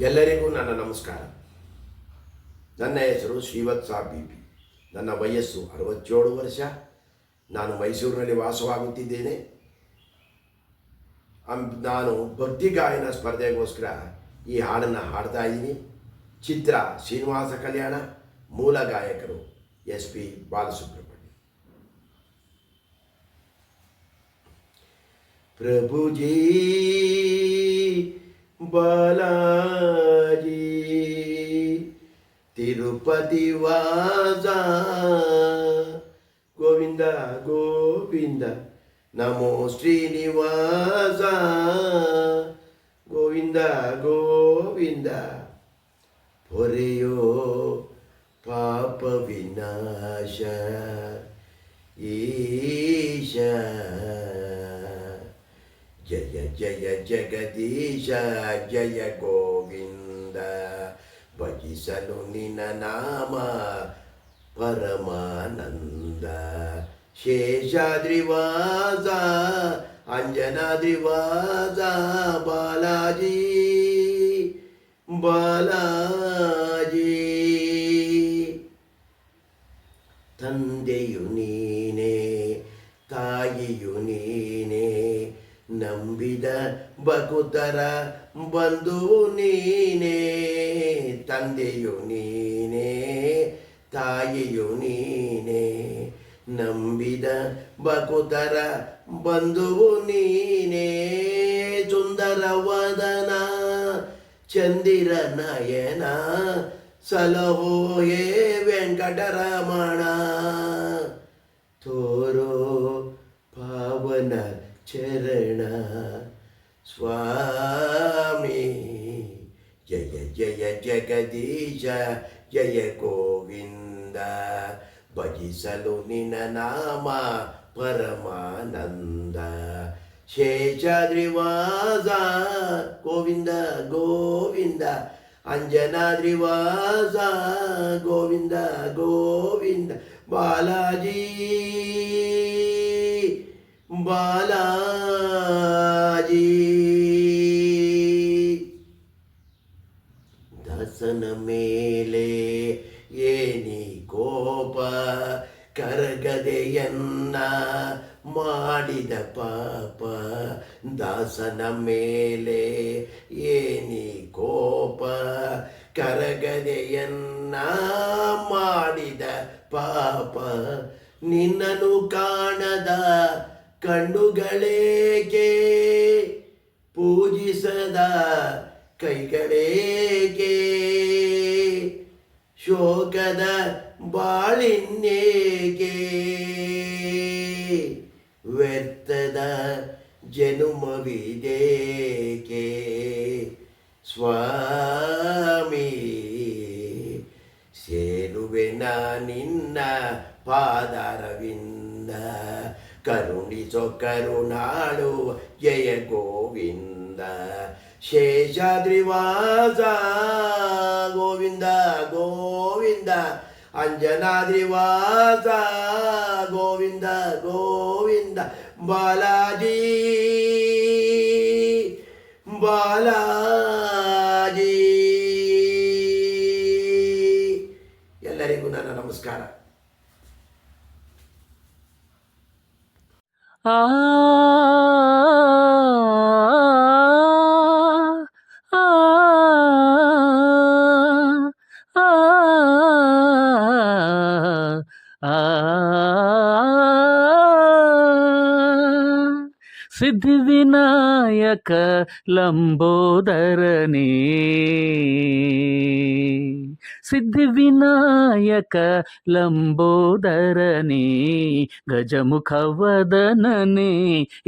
ಎಲ್ಲರಿಗೂ ನನ್ನ ನಮಸ್ಕಾರ. ನನ್ನ ಹೆಸರು ಶ್ರೀವತ್ಸ ಬಿ ಪಿ ನನ್ನ ವಯಸ್ಸು ಅರವತ್ತೇಳು ವರ್ಷ. ನಾನು ಮೈಸೂರಿನಲ್ಲಿ ವಾಸವಾಗುತ್ತಿದ್ದೇನೆ. ನಾನು ಭಕ್ತಿ ಗಾಯನ ಸ್ಪರ್ಧೆಗೋಸ್ಕರ ಈ ಹಾಡನ್ನು ಹಾಡ್ತಾ ಇದ್ದೀನಿ. ಚಿತ್ರ ಶ್ರೀನಿವಾಸ ಕಲ್ಯಾಣ, ಮೂಲ ಗಾಯಕರು ಎಸ್ ಪಿ ಬಾಲಸುಬ್ರಹ್ಮಣ್ಯ. ಪ್ರಭುಜೀ బాలాజీ తిరుపతి వాజా గోవింద గోవింద నమో శ్రీనివాస గోవింద గోవింద పొరయో పాప వినాశ ఈశ ಜಯ ಜಯ ಜಗದೀಶ ಜಯ ಗೋವಿಂದ ಭಜಿಸಲು ನಿನ್ನ ನಾಮ ಪರಮಾನಂದ ಶೇಷಾದ್ರಿವಾಸ ಅಂಜನಾದ್ರಿವಾಸ ಬಾಲಾಜಿ ಬಾಲಾಜಿ ತಂದೆಯು ನೀನೇ ತಾಯಿಯು ನೀನೇ ನಂಬಿದ ಬಕುತರ ಬಂಧು ನೀನೇ, ತಂದೆಯು ನೀನೇ, ತಾಯಿಯು ನೀನೇ. ನಂಬಿದ ಬಕುತರ ಬಂಧು ನೀನೇ, ಸುಂದರ ವದನ, ಚಂದಿರ ನಯನ, ಸಲಹೋ ಹೇ ವೆಂಕಟರಮಣ. ತೋರೋ చరణ స్వామి జయ జయ జగదీశ జయ గోవింద భజిసలు నిన నామ పరమానంద శేషాద్రివాస గోవింద గోవింద అంజనాద్రివాస గోవింద గోవింద బాలాజీ ಬಾಲಾಜಿ ದಾಸನ ಮೇಲೆ ಏನಿ ಕೋಪ, ಕರಗದೆಯನ್ನ ಮಾಡಿದ ಪಾಪ. ದಾಸನ ಮೇಲೆ ಏನಿ ಕೋಪ, ಕರಗದೆಯನ್ನ ಮಾಡಿದ ಪಾಪ. ನಿನ್ನನು ಕಾಣದ ಕಣ್ಣುಗಳೇಕೆ? ಪೂಜಿಸದ ಕೈಗಳೇಕೆ? ಶೋಕದ ಬಾಳಿನ್ನೇಕೆ? ವ್ಯರ್ಥದ ಜನುಮವಿದೇಕೆ? ಸ್ವಾಮಿ ಸೇರುವೆ ನಿನ್ನ ಪಾದಾರವಿಂದ. కరుణితో కరుణాడు జయ గోవింద. శేషాద్రివాస గోవింద గోవింద. అంజనాద్రివాస గోవింద గోవింద. బాలాజీ బాలా ஆ సిద్ధివినాయక లంబోదరనే ಆ ಆ ಆ ಸಿದ್ಧಿವಿನಾಯಕ ಲಂಬೋದರನೇ ಸಿದ್ಧಿವಿನಾಯಕ ಲಂಬೋದರನೇ ಗಜಮುಖವದನನೇ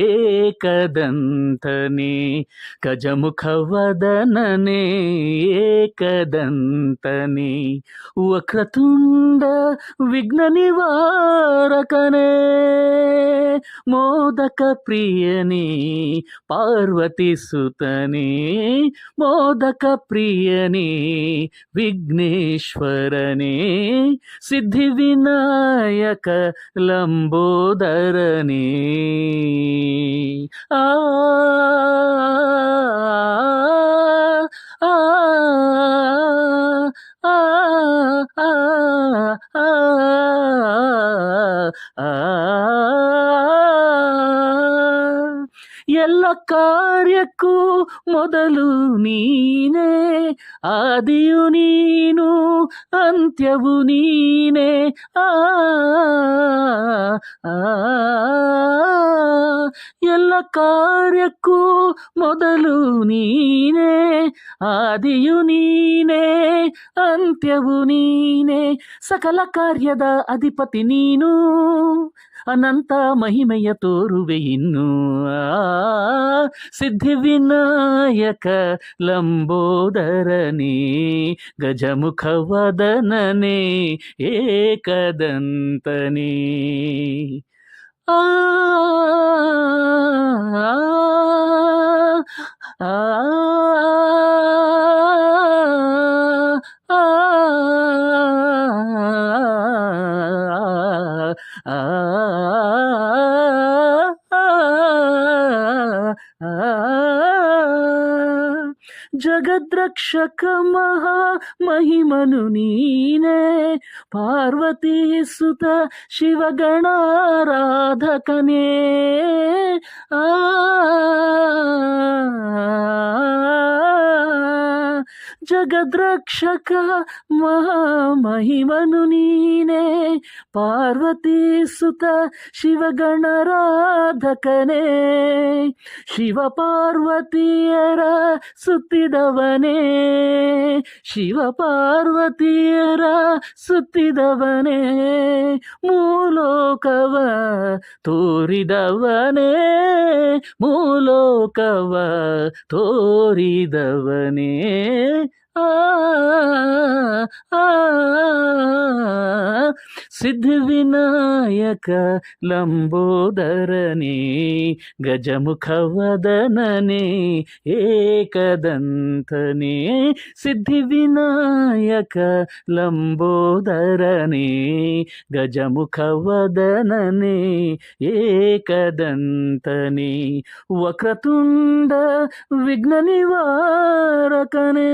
ಏಕದಂತನೇ ಗಜಮುಖವದನನೇ ಏಕದಂತನೇ ವಕ್ರತುಂಡ ವಿಘ್ನ ನಿವಾರಕನೇ ಮೋದಕ ईश्वरने सिद्धिविनायक लम्बोदरने आ, आ, आ, आ, आ, ಎಲ್ಲ ಕಾರ್ಯಕ್ಕೂ ಮೊದಲು ನೀನೇ ಆದಿ ಎಲ್ಲ ಕಾರ್ಯಕ್ಕೂ ಮೊದಲು ನೀನೇ ಆದಿಯು ನೀನೇ ಅಂತ್ಯವು ನೀನೇ ಸಕಲ ಕಾರ್ಯದ ಅಧಿಪತಿ ನೀನು ಅನಂತ ಮಹಿಮೆಯ ತೋರುವೆ ಇನ್ನು ಸಿದ್ಧಿವಿನಾಯಕ ಲಂಬೋದರನೇ ಗಜಮುಖ ವದನನೇ ಏಕದಂತನೇ. ಆ, ಜಗದ್ರಕ್ಷಕ ಮಹಾ ಮಹಿಮನು ನೀನೇ ಪಾರ್ವತಿ ಸುತ ಶಿವಗಣಾರಾಧಕನೇ ಆ ಜಗದ್ರಕ್ಷಕ ಮಹಾಮಹಿಮನು ಪಾರ್ವತಿ ಸುತ ಶಿವಗಣರಾಧಕನೇ ಶಿವ ಪಾರ್ವತಿಯರ ಸುತ್ತಿದವನೇ ಶಿವ ಪಾರ್ವತಿಯರ ಸುತ್ತಿದವನೇ ಮೂಲೋಕವ ತೋರಿದವನೇ ಮೂಲೋಕವ ತೋರಿದವನೇ. ಆ ಆ, ಸಿದ್ಧಿವಿನಾಯಕ ಲಂಬೋದರನೇ ಗಜಮುಖ ವದನನೇ ಏಕದಂತನೇ ಸಿದ್ಧಿವಿನಾಯಕ ಲಂಬೋದರನೇ ಗಜಮುಖ ವದನನೇ ಏಕದಂತನೇ ವಕ್ರತುಂಡ ವಿಘ್ನ ನಿವಾರಕನೇ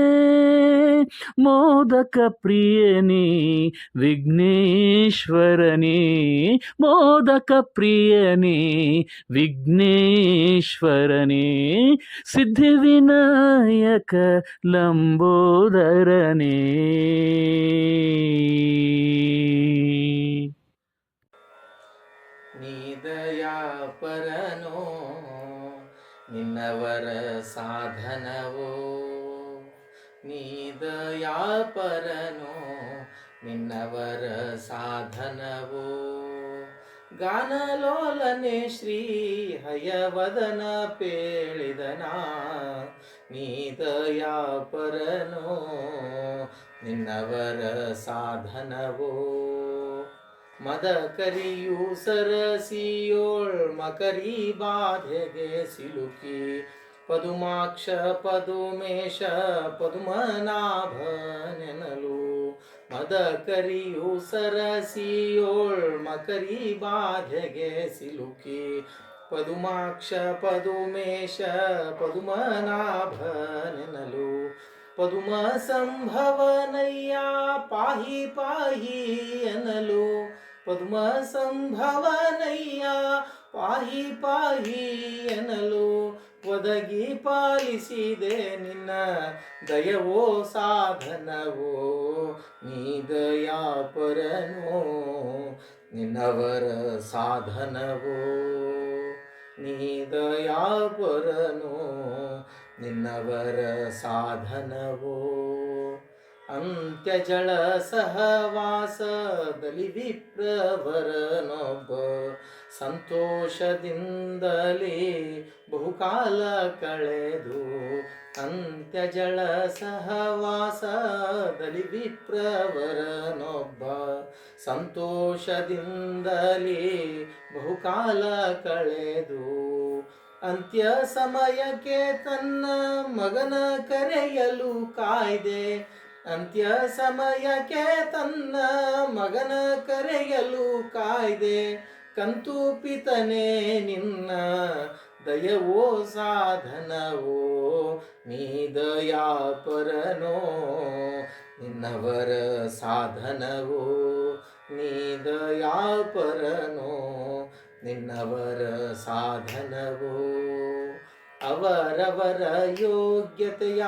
ಮೋದಕ ಪ್ರಿಯನೇ ವಿಘ್ನೇಶ್ವರನೇ ಮೋದಕ ಪ್ರಿಯನೇ ವಿಘ್ನೇಶ್ವರನೇ ಸಿದ್ಧಿವಿನಾಯಕ ಲಂಬೋದರನೇ. ನೀದಯಾ ಪರನೋ ನಿನ್ನವರ ಸಾಧನವೋ. ನೀದಯಾ ಪರನೋ ನಿನ್ನವರ ಸಾಧನವೋ? ಗಾನಲೋಲನೆ ಶ್ರೀ ಹಯವದನ ಪೇಳಿದನ? ನೀದಯಾ ಪರನೋ ನಿನ್ನವರ ಸಾಧನವೋ? ಮದ ಕರಿಯು ಸರಸಿಯೋಳ್ ಮಕರಿ ಬಾಧೆಗೆ ಸಿಲುಕಿ ಪದುಮಾಕ್ಷ ಪದುಮೇಶ ಪದುಮನಾಭ ನೆನಲು ಮದ ಕರಿಯು ಸರಸಿಯೋಳ್ ಮಕರಿ ಬಾಧೆಗೆ ಸಿಲುಕಿ. ಪದುಮಾಕ್ಷ ಪದುಮೇಶ ಪದುಮನಾಭ ನೆನಲು ಪದುಮ ಸಂಭವನಯ್ಯ ಪಾಹಿ ಪಾಹಿ ಎನ್ನಲು ಪದುಮ ಸಂಭವನಯ್ಯ ಪಾಹಿ ಪಾಹಿ ಎನ್ನಲು ಒದಗಿ ಪಾಲಿಸಿದೆ ನಿನ್ನ ದಯವೋ ಸಾಧನವೋ, ನೀ ದಯಾಪರನೋ, ನಿನ್ನವರ ಸಾಧನವೋ. ನೀ ದಯಾಪರನೋ, ನಿನ್ನವರ ಸಾಧನವೋ. ಅಂತ್ಯಜಳ ಸಹವಾಸದಲ್ಲಿ ವಿಪ್ರವರನೊಬ್ಬ ಸಂತೋಷದಿಂದಲೇ ಬಹುಕಾಲ ಕಳೆದು ಅಂತ್ಯಜಳ ಸಹವಾಸದಲ್ಲಿ ವಿಪ್ರವರನೊಬ್ಬ. ಸಂತೋಷದಿಂದಲೇ ಬಹುಕಾಲ ಕಳೆದು ಅಂತ್ಯ ಸಮಯಕ್ಕೆ ತನ್ನ ಮಗನ ಕರೆಯಲು ಕಾಯ್ದೆ. ಅಂತ್ಯ ಸಮಯಕ್ಕೆ ತನ್ನ ಮಗನ ಕರೆಯಲು ಕಾಯ್ದೆ. ಕಂತು ಪಿತನೇ ನಿನ್ನ ದಯವೋ ಸಾಧನವೋ, ನೀ ದಯಾಪರನೋ, ನಿನ್ನವರ ಸಾಧನವೋ, ನೀ ದಯಾಪರನೋ, ನಿನ್ನವರ ಸಾಧನವೋ. ಅವರವರ ಯೋಗ್ಯತೆಯ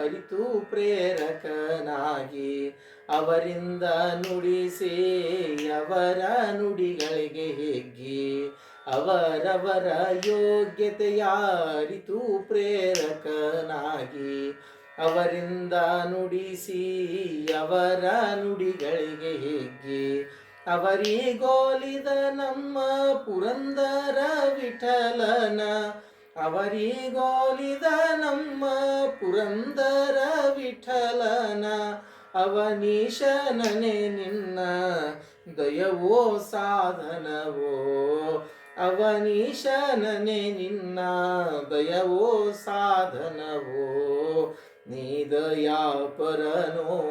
ಅರಿತು ಪ್ರೇರಕನಾಗಿ ಅವರಿಂದ ನುಡಿಸಿ ಅವರ ನುಡಿಗಳಿಗೆ ಹೆಗ್ಗಿ, ಅವರವರ ಯೋಗ್ಯತೆಯಾರಿತು ಪ್ರೇರಕನಾಗಿ, ಅವರಿಂದ ನುಡಿಸಿ ಅವರ ನುಡಿಗಳಿಗೆ ಹೆಗ್ಗಿ, ಅವರಿಗೋಲಿದ ನಮ್ಮ ಪುರಂದರ ವಿಠಲನ, ಅವರಿಗೋಲಿದ ನಮ್ಮ ಪುರಂದರ ವಿಠಲನ ಅವನೀಶನನೆ ನಿನ್ನ ದಯವೋ ಸಾಧನವೋ. ಅವನೀಶನನೆ ನಿನ್ನ ದಯವೋ ಸಾಧನವೋ. ನೀ ದಯಾಪರನೋ,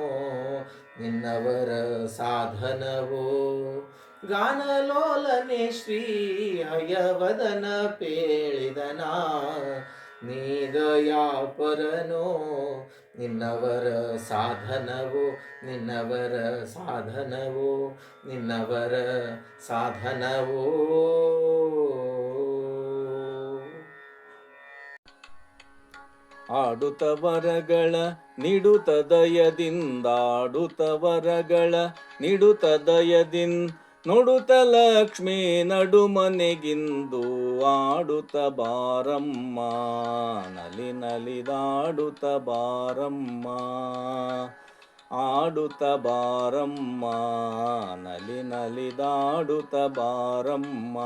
ನಿನ್ನವರ ಸಾಧನವೋ. ಗಾನಲೋಲನೆ ಶ್ರೀ ಹಯವದನ ಪೇಳಿದನ. ನೀ ದಯಾಪರನೋ ನಿನ್ನವರ ಸಾಧನವು ನಿನ್ನವರ ಸಾಧನವು ನಿನ್ನವರ ಸಾಧನವು. ಆಡುತ್ತ ವರಗಳ ನಿಡುತ್ತ ದಯದಿಂದ ಆಡುತ್ತ ವರಗಳ ನಿಡುತ್ತದಯದಿಂದಾಡುತ್ತವರಗಳ ನಿಡುತ್ತದಯದಿನ್ ನುಡುತ ಲಕ್ಷ್ಮೀ ನಡುಮನೆಗಿಂದು ಆಡುತ್ತ ಬಾರಮ್ಮ, ನಲಿ ನಲಿದಾಡುತ್ತ ಬಾರಮ್ಮ, ಆಡುತ್ತ ಬಾರಮ್ಮ, ನಲಿ ನಲಿದಾಡುತ್ತ ಬಾರಮ್ಮ.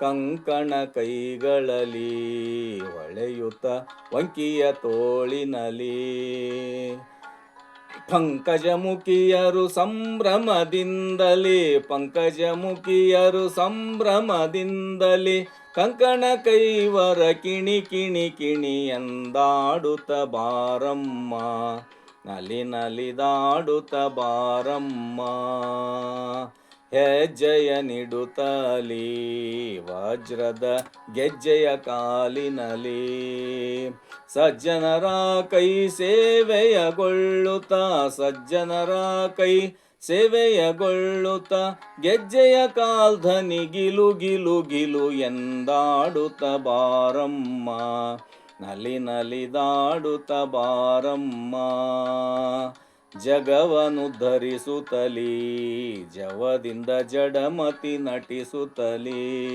ಕಂಕಣ ಕೈಗಳಲ್ಲಿ ಹೊಳೆಯುತ್ತ ವಂಕಿಯ ತೋಳಿನಲಿ ಪಂಕಜಮುಖಿಯರು ಸಂಭ್ರಮದಿಂದಲೇ ಪಂಕಜಮುಖಿಯರು ಸಂಭ್ರಮದಿಂದಲೇ ಕಂಕಣ ಕೈವರ ಕಿಣಿ ಕಿಣಿ ಕಿಣಿ ಎಂದಾಡುತ್ತ ಬಾರಮ್ಮ. ನಲಿ ನಲಿದಾಡುತ್ತ ಬಾರಮ್ಮ. ಹೆಜ್ಜೆಯ ನಿಡುತ್ತಲೀ, ವಜ್ರದ ಗೆಜ್ಜೆಯ ಕಾಲಿನಲಿ. ಸಜ್ಜನರ ಕೈ ಸೇವೆಯಗೊಳ್ಳುತ್ತ, ಸಜ್ಜನರ ಕೈ ಸೇವೆಯಗೊಳ್ಳುತ್ತ, ಗೆಜ್ಜೆಯ ಕಾಲ್ಧನಿ ಗಿಲು ಗಿಲು ಎಂದಾಡುತ್ತ ಬಾರಮ್ಮ. ನಲಿ ನಲಿದಾಡುತ್ತ ಬಾರಮ್ಮ. ಜಗವನು ಧರಿಸುತ್ತಲೀ, ಜವದಿಂದ ಜಡಮತಿ ನಟಿಸುತ್ತಲೀ.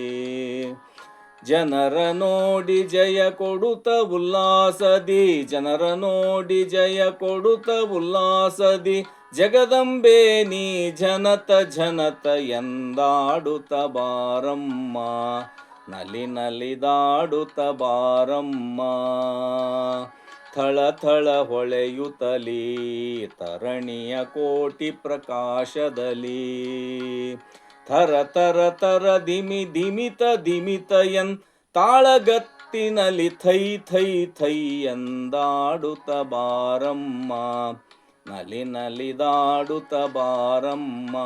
ಜನರ ನೋಡಿ ಜಯ ಕೊಡುತ್ತ ಉಲ್ಲಾಸದಿ. ಜನರ ನೋಡಿ ಜಯ ಕೊಡುತ್ತ ಉಲ್ಲಾಸದಿ. ಜಗದಂಬೆ ನೀ ಜನತ ಜನತ ಎಂದಾಡುತ್ತ ಬಾರಮ್ಮ. ನಲಿ ನಲಿದಾಡುತ್ತ ಬಾರಮ್ಮ. ಥಳ ಥಳ ಹೊಳೆಯುತ್ತಲೀ. ತರಣಿಯ ಕೋಟಿ ಪ್ರಕಾಶದಲ್ಲಿ. ಥರ ಥರ ಥರ ದಿಮಿ ದಿಮಿತ ಎನ್ ತಾಳಗತ್ತಿನಲ್ಲಿ ಥೈ ಥೈ ಥೈ ಎಂದಾಡುತ್ತ ಬಾರಮ್ಮ. ನಲಿ ನಲಿದಾಡುತ್ತ ಬಾರಮ್ಮ.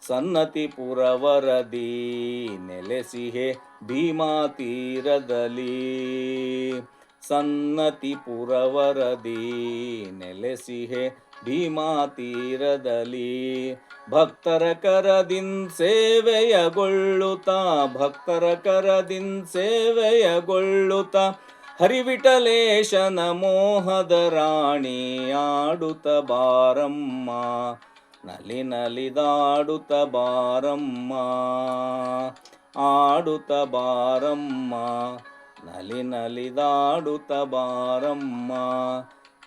ಸನ್ನತಿ ಪುರವರದಿ ನೆಲೆಸಿಹೆ ಭೀಮಾ ತೀರದಲ್ಲಿ. ಸನ್ನತಿ ಪುರವರದಿ ನೆಲೆಸಿಹೆ ಭೀಮಾ ತೀರದಲ್ಲಿ ಭಕ್ತರ ಕರದಿನ್ ಸೇವೆಯಗೊಳ್ಳುತ್ತ, ಭಕ್ತರ ಕರದಿನ್ ಸೇವೆಯಗೊಳ್ಳುತ್ತ, ಹರಿವಿಠಲೇಶನ ಮೋಹದ ರಾಣಿ ಆಡುತ್ತ ಬಾರಮ್ಮ, ನಲಿ ನಲಿದಾಡುತ್ತ ಬಾರಮ್ಮ, ಆಡುತ್ತ ಬಾರಮ್ಮ, ನಲಿ ನಲಿದಾಡುತ್ತ ಬಾರಮ್ಮ.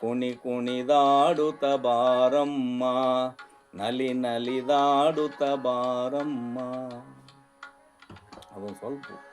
ಕುಣಿ ಕುಣಿದಾಡುತ್ತ ಬಾರಮ್ಮ ನಲಿ ನಲಿದಾಡುತ್ತ ಬಾರಮ್ಮ. ಅದೊಂದು ಸ್ವಲ್ಪ